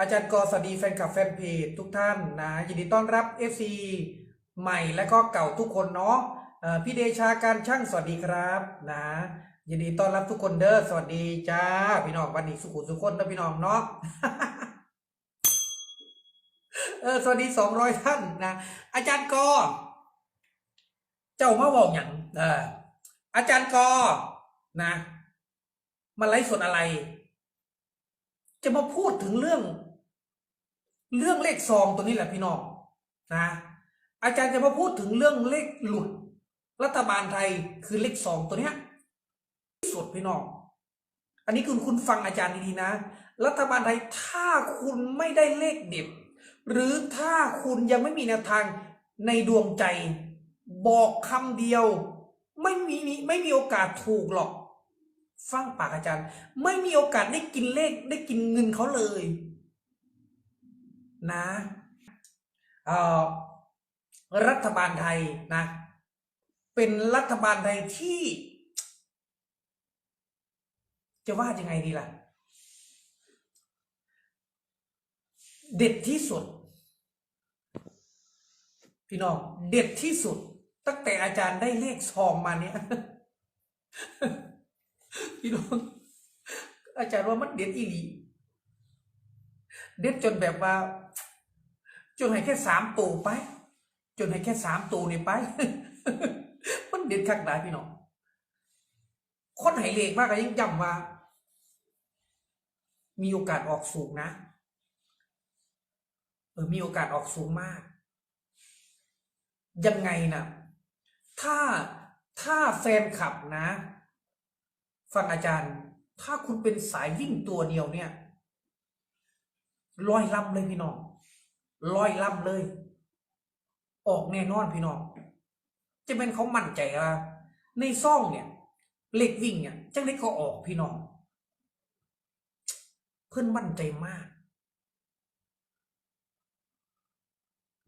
อาจารย์กอสวัสดีแฟนคลับแฟนเพจทุกท่านนะยินดีต้อนรับ FC ใหม่และก็เก่าทุกคนเนาะพี่เดชาการช่างสวัสดีครับนะยินดีต้อนรับทุกคนเด้อสวัสดีจ้าพี่น้องวันนี้สุขุสุขคนนะพี่น้องเนาะเออสวัสดีสองร้อยท่านนะอาจารย์กอ เจ้ามาบอกอย่างเอออาจารย์กอนะมาไลฟ์สดอะไร จะมาพูดถึงเรื่อง เรื่องเลขซองตัวนี้แหละพี่น้องนะอาจารย์จะมาพูดถึงเรื่องเลขหลุด รัฐบาลไทยคือเลขซองตัวเนี้ยที่สุดพี่น้องอันนี้คุณคุณฟังอาจารย์ดีๆนะ รัฐบาลไทยถ้าคุณไม่ได้เลขเด็ดหรือถ้าคุณยังไม่มีแนวทางในดวงใจ บอกคำเดียว ไม่มีไม่มีโอกาสถูกหรอก ฟังปากอาจารย์ ไม่มีโอกาสได้กินเลขได้กินเงินเขาเลย นะอ่อรัฐบาลไทยนะ เป็นรัฐบาลไทยที่ จะว่ายังไงดีล่ะ เด็ดที่สุด พี่น้อง เด็ดที่สุด ตั้งแต่อาจารย์ได้เลขซองมาเนี่ย พี่น้อง อาจารย์ว่ามันเด็ดอีหลี เด็ดจนแบบว่า จนให้แค่สามตัวไป จนให้แค่สามตัวนี่ไป มันเด็ดคักได้พี่น้องคนไหเลขมากก็ยังย้ำว่า มีโอกาสออกสูงนะเออมีโอกาสออกสูงมาก ยังไงนะถ้าถ้าแฟนคลับนะ ฟังอาจารย์ ถ้าคุณเป็นสายวิ่งตัวเดียวเนี่ย ลอยล่ำเลยพี่น้องลอยล่ำเลย ออกแน่นอนพี่น้อง จะเป็นเขามั่นใจว่าในซ่องเนี่ยเหล็กวิ่งเนี่ยจังได้เขาออกพี่น้อง เพื่อนมั่นใจมาก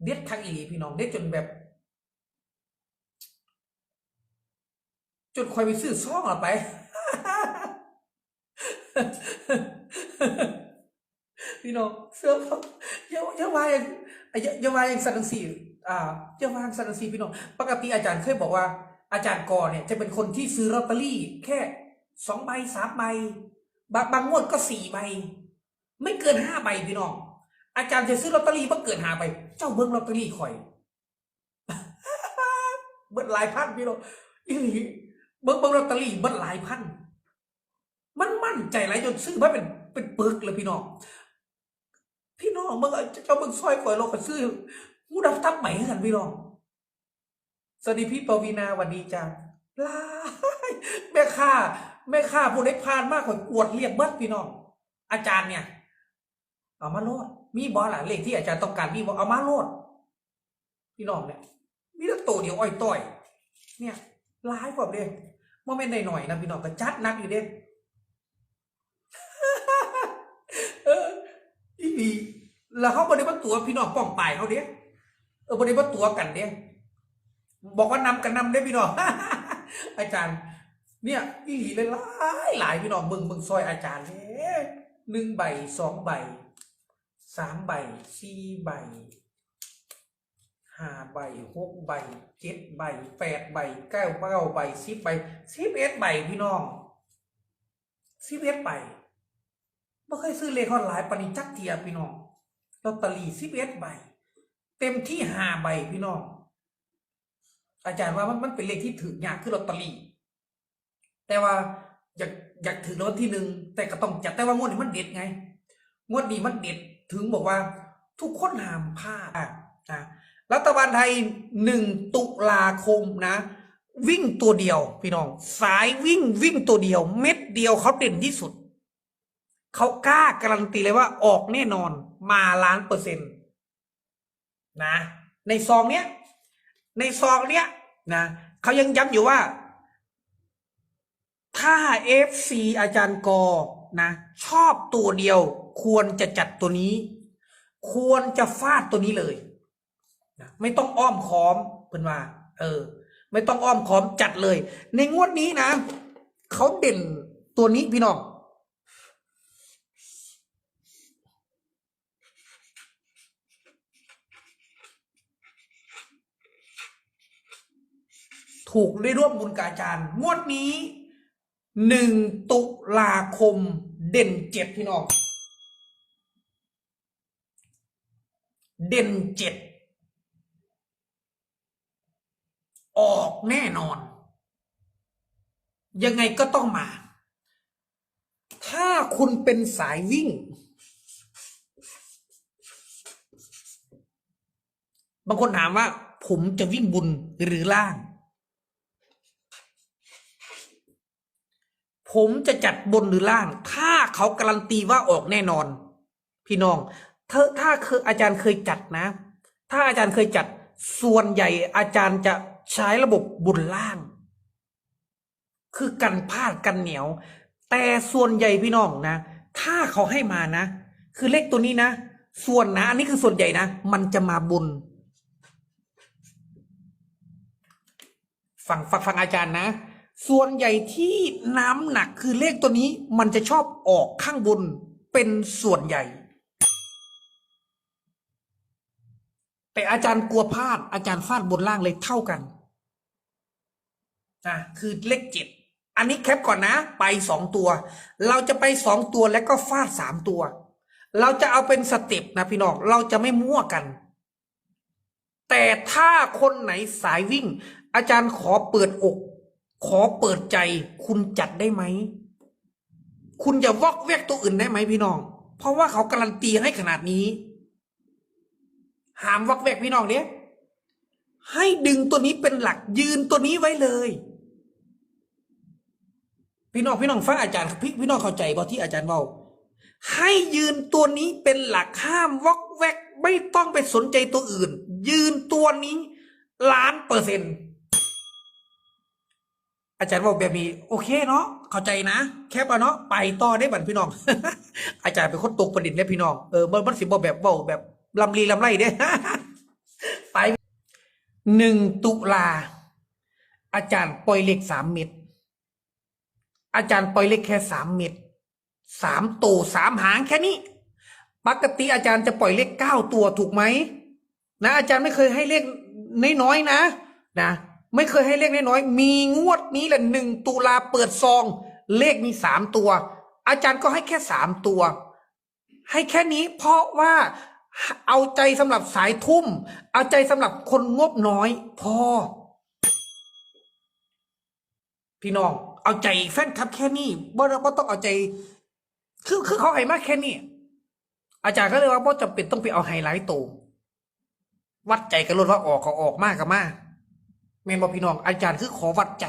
เด็ดคักอีพี่น้องเด็ดจนแบบจนคอยไปซื้อซ่องอะไป พี่น้องเสื้อผ้าเยาเยาวายังเยาเยาวายังสันสีอ่าเยาวาสันสีพี่น้องปกติอาจารย์เคยบอกว่า อาจารย์กอเนี่ยจะเป็นคนที่ซื้อลอตเตอรี่ แค่สองใบสามใบบางบางงวดก็สี่ใบ ไม่เกินห้าใบพี่น้องอาจารย์จะซื้อลอตเตอรี่ไม่อเกินห้าใบเจ้าเบิ้งลอตเตอรี่คอยเบิ้ลหลายพันพี่น้องอีหลีเบิ้งเบิ้งลอตเตอรี่เบิ้ลหลายพันมันมั่นใจหลายจนซื้อมาเป็นเป็นปึกเลยพี่น้อง องมึงเอาเจ้ามึงซอยก่อยลงไปซื้อกูดับทับใหม่ให้กันพี่น้องสวัสดีพี่ปวีนาวัสดีจ้าลายแม่ค้าแม่ค้าผู้ได้พานมากกว่ากวดเรียกเบิดพี่น้องอาจารย์เนี่ยเอามาโลดมีบอล่ะเลขที่อาจารย์ต้องการมีบอเอามาโลดพี่น้องเนี่ยมีแต่โตเดียวอ้อยต้อย เนี่ยร้ายกว่าเด้โมเมนต์หน่อยๆนะพี่น้องก็จัดนักอยู่เด้ เอออีดี แล้วเขาบริบัตตัวพี่น้องป้องปายเขาเด้เออบริบัตตัวกันเด้บอกว่านำกันนำได้พี่น้องอาจารย์ เนี่ยอีหลีเลยหลายหลายพี่น้องเบิ่งเบิ่งซอยอาจารย์เนี่ยหนึ่งใบสองใบสามใบสี่ใบห้าใบหกใบเจ็ดใบแปดใบเก้าเก้าใบสิบใบสิบเอ็ดใบพี่น้องสิบเอ็ดใบบ่เคยซื้อเลขออนไลน์ปานนิจักเทียพี่น้อง ลอตเตอรี่สิบเอ็ดใบ เต็มที่ห้าใบพี่น้อง อาจารย์ว่ามันมันเป็นเลขที่ถือยากคือลอตเตอรี่ แต่ว่าอยากอยากถือรางที่หนึ่งแต่ก็ต้องจัดแต่ว่างวดนี้มันเด็ดไง งวดนี้มันเด็ดถึงบอกว่า ทุกคนห้ามพลาดนะรัฐบาลไทยหนึ่งตุลาคมนะ วิ่งตัวเดียว พี่น้อง สายวิ่งวิ่งตัวเดียว เม็ดเดียวเขาเด่นที่สุด เขากล้าการันตีเลยว่าออกแน่นอน มาล้านเปอร์เซ็นต์นะ ในซองเนี้ย ในซองเนี้ยนะเขายังย้ำอยู่ว่า ถ้าเอฟซีอาจารย์กอนะ ชอบตัวเดียว ควรจะจัดตัวนี้ ควรจะฟาดตัวนี้เลยนะไม่ต้องอ้อมค้อมเพื่อนว่า เออ ไม่ต้องอ้อมค้อมจัดเลย ในงวดนี้นะเขาเด่นตัวนี้พี่น้อง ถูกได้ร่วมบุญกาจารย์ งวดนี้หนึ่งตุลาคมเด่นเจ็ดพี่น้อง เด่นเจ็ดออกแน่นอน ยังไงก็ต้องมา ถ้าคุณเป็นสายวิ่ง บางคนถามว่า ผมจะวิ่งบุญหรือล่าง ผมจะจัดบนหรือล่าง ถ้าเขาการันตีว่าออกแน่นอน พี่น้องเธอถ้าคยออาจารย์เคยจัดนะ ถ้าอาจารย์เคยจัดส่วนใหญ่อาจารย์จะใช้ระบบบุญล่าง คือกันพลาดกันเหนียว แต่ส่วนใหญ่พี่น้องนะ ถ้าเขาให้มานะ คือเลขตัวนี้นะ ส่วนนะอันนี้คือส่วนใหญ่นะ มันจะมาบุญฟังฟังฟังอาจารย์นะ ส่วนใหญ่ที่น้ำหนักคือเลขตัวนี้มันจะชอบออกข้างบนเป็นส่วนใหญ่ แต่อาจารย์กลัวพลาดอาจารย์ฟาดบนล่างเลยเท่ากันอะคือเลขเจ็ดอันนี้แคปก่อนนะ ไปสองตัว เราจะไปสองตัวแล้วก็ฟาดสามตัว เราจะเอาเป็นสเต็ปนะพี่น้องเราจะไม่มั่วกัน แต่ถ้าคนไหนสายวิ่ง อาจารย์ขอเปิดอก ขอเปิดใจคุณจัดได้ไหม คุณอย่าวอกแวกตัวอื่นได้ไหมพี่น้อง เพราะว่าเขาการันตีให้ขนาดนี้ หามวอกแวกพี่น้องเนี้ยให้ดึงตัวนี้เป็นหลักยืนตัวนี้ไว้เลย พี่น้องพี่น้องฟังอาจารย์พี่พี่น้องเข้าใจบ่ที่อาจารย์เบาให้ยืนตัวนี้เป็นหลักห้ามวอกแวก ไม่ต้องไปสนใจตัวอื่น ยืนตัวนี้ล้านเปอร์เซ็นต์ อาจารย์บอกแบบนี้ โอเคเนาะเข้าใจนะ แคปเอาเนาะไปต่อได้บันพี่น้อง อาจารย์เป็นคนตกประเด็นเนี่ยพี่น้องเออมันมันสิบอกแบบเบาแบบลำลีลำไรเด้ไปหนึ่งตุลา อาจารย์ปล่อยเลขสามเม็ดอาจารย์ปล่อยเลขแค่สามเม็ดสามตัวสามหางแค่นี้ ปกติอาจารย์จะปล่อยเลขเก้าตัวถูกไหมนะอาจารย์ไม่เคยให้เลขน้อยๆนะ นะ ไม่เคยให้เลขน้อยๆมีงวดนี้แหละหนึ่งตุลาเปิดซอง เลขมีสามตัว อาจารย์ก็ให้แค่สามตัว ให้แค่นี้เพราะว่าเอาใจสำหรับสายทุ่ม เอาใจสำหรับคนงบน้อย พอ พี่น้อง เอาใจแฟนคลับแค่นี้บ่บ่ต้องเอาใจ คือคือเขาให้มากแค่นี้อาจารย์ก็เลยว่าบ่จำเป็นต้องไปเอาไฮไลท์โตววัดใจกันลดว่าออกก็ออกมากกับมาก แม่นบอพี่น้อง อาจารย์คือขอวัดใจ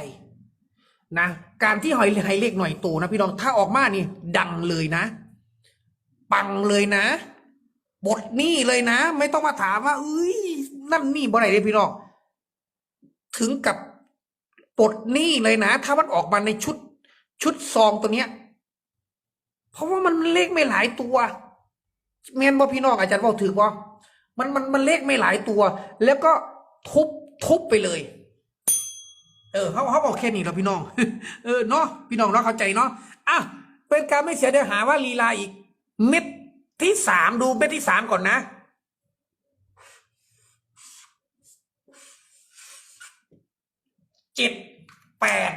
นะการที่หอยไฮเลขหน่อยโตนะพี่น้องถ้าออกมานี่ดังเลยนะ ปังเลยนะบทนี่เลยนะ ไม่ต้องมาถามว่าเอ้ยนั่นนี่บ่ไหนเลยพี่น้องถึงกับบทนี่เลยนะ ถ้ามันออกมาในชุด ชุดซองตัวเนี้ย เพราะว่ามันเลขไม่หลายตัวแมนบอพี่น้องอาจารย์บอกถือบ่มันมันมันเลขไม่หลายตัว แล้วก็ทุบทุบไปเลย เออเขาเขาบอกแค่นี้แล้วพี่น้อง เออเนาะพี่น้องเนาเข้าใจเนาะอะเป็นการไม่เสียเดี๋ยวหาว่าลีลาอีก เม็ดที่สามดูเม็ดที่สามก่อนนะ เจ็ดแปด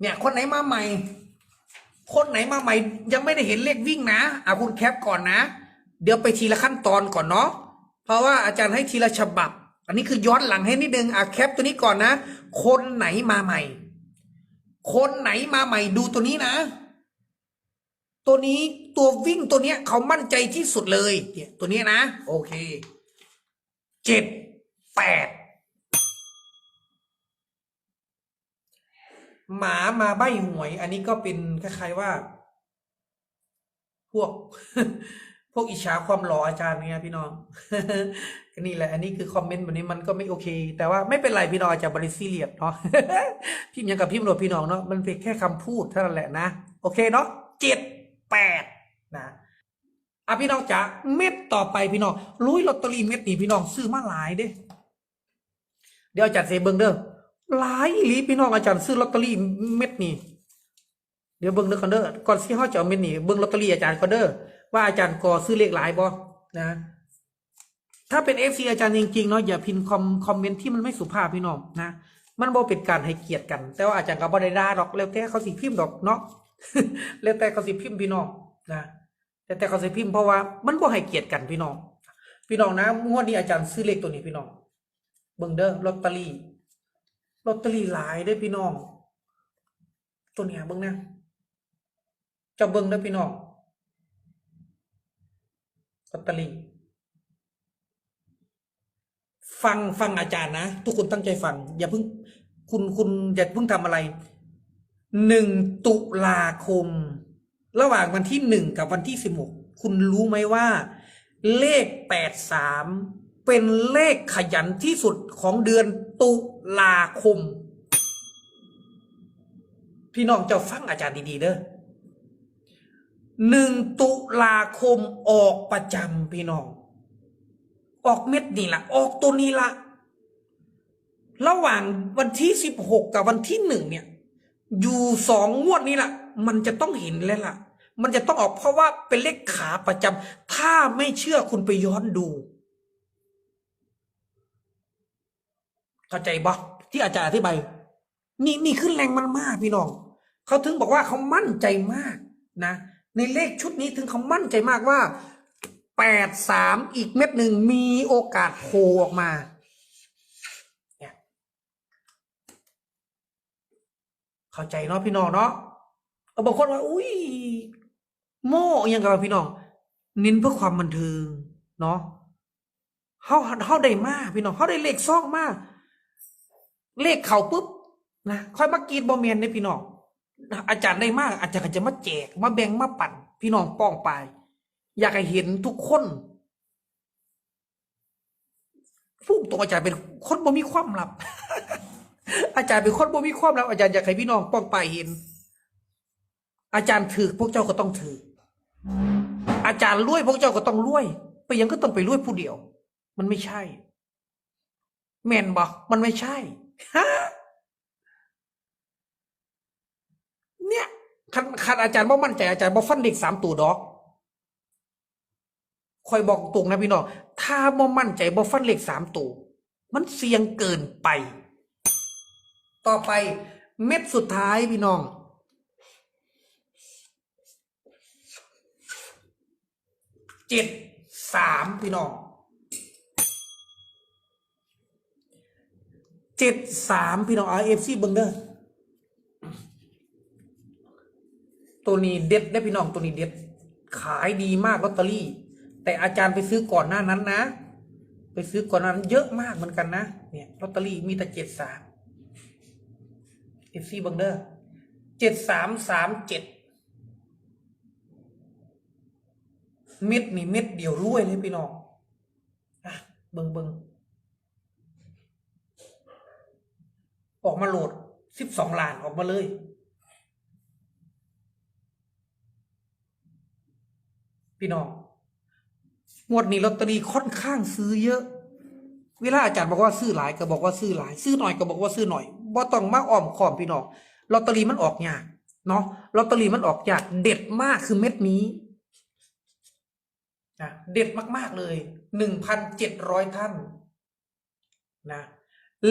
เนี่ยคนไหนมาใหม่ คนไหนมาใหม่ ยังไม่ได้เห็นเลขวิ่งนะอะคุณแคปก่อนนะ เดี๋ยวไปทีละขั้นตอนก่อนเนาะเพราะว่าอาจารย์ให้ทีละฉบับ อันนี้คือย้อนหลังให้นิดนึงอะแคปตัวนี้ก่อนนะ คนไหนมาใหม่ คนไหนมาใหม่ดูตัวนี้นะ ตัวนี้ตัววิ่งตัวเนี้ยเขามั่นใจที่สุดเลยเนี่ยตัวเนี้ยนะ โอเคเจ็ดแปดหมามาใบหวย อันนี้ก็เป็นคล้ายๆว่า พวก พวกอิจฉาความหล่ออาจารย์เนี่ยพี่น้องนี่แหละ อันนี้คือคอมเมนต์แบบนี้มันก็ไม่โอเค แต่ว่าไม่เป็นไรพี่น้องอาจะบริซีเรียสเนาะพิมยังกับพิมพ์โหลดพี่น้องเนาะมันเป็นแค่คำพูดเท่านั้นแหละนะโอเคเนาะเจ็ดแปดนะอะพี่น้องจ๋าเม็ดต่อไปพี่น้องลุยลอตเตอรี่เม็ดนี้พี่น้องซื้อมาหลายเด้ เดี๋ยวอาจารย์เซเบิงเด้อหลายลีพี่น้องอาจารย์ซื้อลอตเตอรี่เม็ดนี้เดี๋ยวเบิ่งเด้อก่อนเด้อก่อนที่เขาจะเอาเม็ดนี้เบิ่งลอตเตอรี่อาจารย์ก่อนเด้อ ว่าอาจารย์กอซื้อเลขหลายบ่นะ ถ้าเป็นเอฟซีอาจารย์จริงๆเนาะอย่าพิมพ์คอมคอมเมนต์ที่มันไม่สุภาพพี่น้องนะมันบ่เป็นการให้เกียรติกัน แต่ว่าอาจารย์ก็บ่ได้ด่าดอกแล้วแต่เขาสิพิมพ์ดอกเนาะแล้วแต่เขาสิพิมพ์พี่น้องนะแต่แต่เขาสิพิมพ์เพราะว่ามันบ่ให้เกียรติกันพี่น้อง พี่น้องนะงวดนี้อาจารย์ซื้อเลขตัวนี้พี่น้องเบิ่งเด้อลอตเตอรี่ลอตเตอรี่หลายเด้พี่น้อง ตัวเนี้ยเบิ่งนะจะเบิ่งเด้พี่น้อง ลอตตอรี่ฟังฟังอาจารย์นะ ทุกคนตั้งใจฟัง อย่าเพิ่งคุณคุณอย่าเพิ่งทำอะไรหนึ่งตุลาคม ระหว่างวันที่หนึ่งกับวันที่สิบหกคุณรู้ไหมว่า เลขแปดสามเป็นเลขขยันที่สุดของเดือนตุลาคม พี่น้องเจ้าฟังอาจารย์ดีๆเด้อ หนึ่งตุลาคมออกประจำพี่น้อง ออกเม็ดนี่ละออกตัวนี้ละระหว่างวันที่สิบหกกับวันที่หนึ่งเนี่ย อยู่สองงวดนี้ละมันจะต้องเห็นแล้วล่ะ มันจะต้องออกเพราะว่าเป็นเลขขาประจำถ้าไม่เชื่อคุณไปย้อนดู เข้าใจบ่ที่อาจารย์อธิบายนี่นี่ขึ้นแรงมันมากพี่น้องเขาถึงบอกว่าเขามั่นใจมากนะ ในเลขชุดนี้ถึงเขามั่นใจมากว่าแปดสามอีกเม็ดหนึ่งมีโอกาสโผล่ออกมาเนี่ยเข้าใจเนาะพี่น้องเนาะเอาบางคนว่า อุ้ยโม่อยังกับพี่น้องเน้นเพื่อความบันเทิงเนาะเขาเขาได้มากพี่น้องเขาได้เลขซ่องมากเลขเขาปุ๊บนะค่อยมากรีดบอเมียนเนี่ยพี่น้อง อาจารย์ได้มาก อาจารย์ก็จะมาแจกมาแบ่งมาปั่น พี่น้องป้องไป อยากให้เห็นทุกคนพูดตรงอาจารย์เป็นคนบ่มีความลับ อาจารย์เป็นคนบ่มีความลับอาจารย์อยากให้พี่น้องป้องไปเห็น อาจารย์ถือพวกเจ้าก็ต้องถือ อาจารย์รวยพวกเจ้าก็ต้องรวย ไปยังก็ต้องไปรวยผู้เดียว มันไม่ใช่ แมนบอกมันไม่ใช่ ฮะ เนี่ย คันคันอาจารย์บ่มั่นใจอาจารย์บ่ฟันเด็กสามตัวดอกคอยบอกตรงนะพี่น้องถ้าบ่มั่นใจบ่ฟันเลขสามตัวมันเสี่ยงเกินไป ต่อไปเม็ดสุดท้ายพี่น้อง เจ็ดสามพี่น้องเจ็ดสามพี่น้องเอฟซีเบิงเดอร์ ตัวนี้เด็ดได้พี่น้องตัวนี้เด็ด ขายดีมากลอตเตอรี่ แต่อาจารย์ไปซื้อก่อนหน้านั้นนะ ไปซื้อก่อนนั้นเยอะมากเหมือนกันนะเนี่ยลอตเตอรี่มีแต่เจ็ดสามเอฟซีเบิงเดอร์เจ็ดสามสามเจ็ดเม็ดนี่เม็ดเดียวรวยเลยพี่น้องอะเบิงเบิงออกมาโหลดสิบสองล้านออกมาเลย พี่น้องงวดนี้ลอตเตอรี่ค่อนข้างซื้อเยอะ เวลาอาจารย์บอกว่าซื้อหลายก็บอกว่าซื้อหลาย ซื้อหน่อยก็บอกว่าซื้อหน่อยบ่ต้องมาอ้อมค้อมพี่น้องลอตเตอรี่มันออกยากเนาะลอตเตอรี่มันออกยากเด็ดมากคือเม็ดนี้นะเด็ดมาก ๆเลยหนึ่งพันเจ็ดร้อยท่านนะ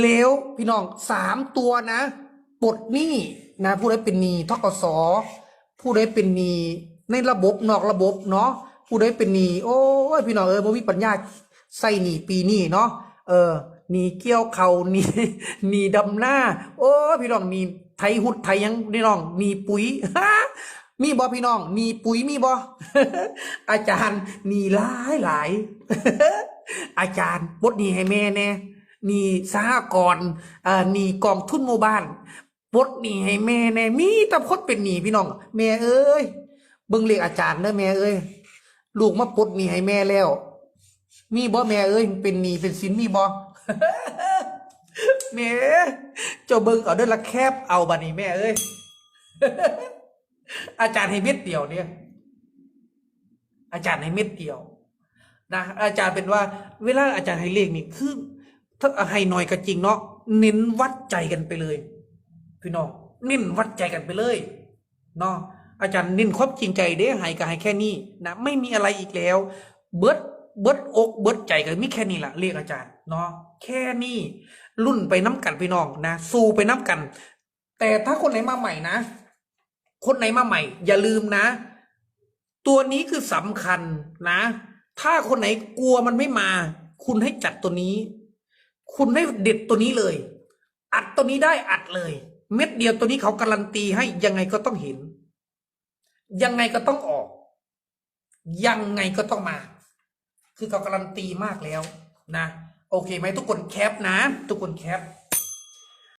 แล้วพี่น้องสามตัวนะปลดหนี้นะผู้ใดเป็นหนี้ทกสผู้ใดเป็นหนี้ ในระบบนอกระบบเนาะผู้ใดเป็นหนี้โอ้ยพี่น้องเออบ่มีปัญญาใส่หนี้ปีนี้เนาะเออหนี้เกี่ยวเขาหนี้หนี้ดำหน้า โอ้พี่น้องหนี้ไทยหุดไทยยังพี่น้องหนี้ปุ๋ยมีบ่พี่น้องหนีปุ๋ยมีบ่อาจารย์หนีหลายหลายอาจารย์บดหนีให้แม่แน่หนีสหกรณ์เอ่อหนีกองทุนหมู่บ้านบดหนีให้แม่แน่มีแต่คนเป็นหนีพี่น้อง แม่เอ้ย เบิ่งเรียกอาจารย์เด้อแม่เอ้ยลูกมาปลดหนีให้แม่แล้ว มีบ่แม่เอ้ยเป็นหนีเป็นสินมีบ่แม่เจ้าเบิ่งเอาเด้อละแคบเอาบัดนี้แม่เอ้ยอาจารย์ให้เม็ดเดียวเนี่ยอาจารย์ให้เม็ดเดียวนะอาจารย์เป็นว่า เวลาอาจารย์ให้เลขนี่คือถ้าให้หน่อยก็จริงเนาะเน้นวัดใจกันไปเลย พี่น้องเน้นวัดใจกันไปเลยเนาะ อาจารย์น้นความจริงใจเด้ให้ก็ให้แค่นี้นะไม่มีอะไรอีกแล้ว เบิดเบิดอกเบิดใจกันมีแค่นี้แหละเรียกอาจารย์เนาะแค่นี้รุ่นไปน้ำกันพี่น้องนะสู้ไปน้ำกัน แต่ถ้าคนไหนมาใหม่นะ คนไหนมาใหม่ อย่าลืมนะ ตัวนี้คือสำคัญนะ ถ้าคนไหนกลัวมันไม่มา คุณให้จัดตัวนี้ คุณให้เด็ดตัวนี้เลย อัดตัวนี้ได้อัดเลย เม็ดเดียวตัวนี้เขาการันตีให้ยังไงก็ต้องเห็น ยังไงก็ต้องออก ยังไงก็ต้องมา คือเขาการันตีมากแล้วนะ โอเคไหมทุกคนแคปนะ ทุกคนแคป